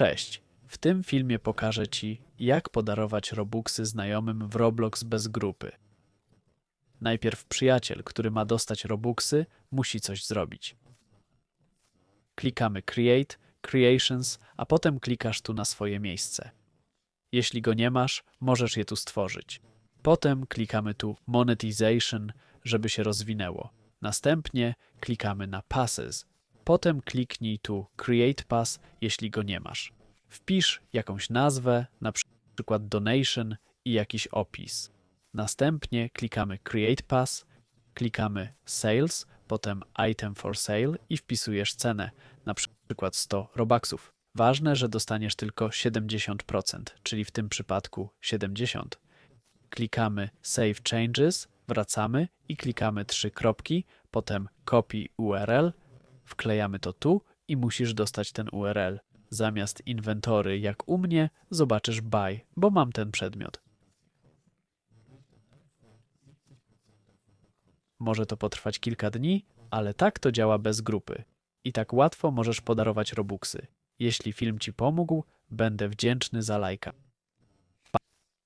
Cześć! W tym filmie pokażę Ci, jak podarować Robuxy znajomym w Roblox bez grupy. Najpierw przyjaciel, który ma dostać Robuxy, musi coś zrobić. Klikamy Create, Creations, a potem klikasz tu na swoje miejsce. Jeśli go nie masz, możesz je tu stworzyć. Potem klikamy tu Monetization, żeby się rozwinęło. Następnie klikamy na Passes. Potem kliknij tu Create Pass, jeśli go nie masz. Wpisz jakąś nazwę, na przykład Donation i jakiś opis. Następnie klikamy Create Pass, klikamy Sales, potem Item for Sale i wpisujesz cenę, na przykład 100 Robuxów. Ważne, że dostaniesz tylko 70%, czyli w tym przypadku 70. Klikamy Save Changes, wracamy i klikamy trzy kropki, potem Copy URL, wklejamy to tu i musisz dostać ten URL. Zamiast inwentory, jak u mnie, zobaczysz buy, bo mam ten przedmiot. Może to potrwać kilka dni, ale tak to działa bez grupy. I tak łatwo możesz podarować Robuxy. Jeśli film Ci pomógł, będę wdzięczny za lajka.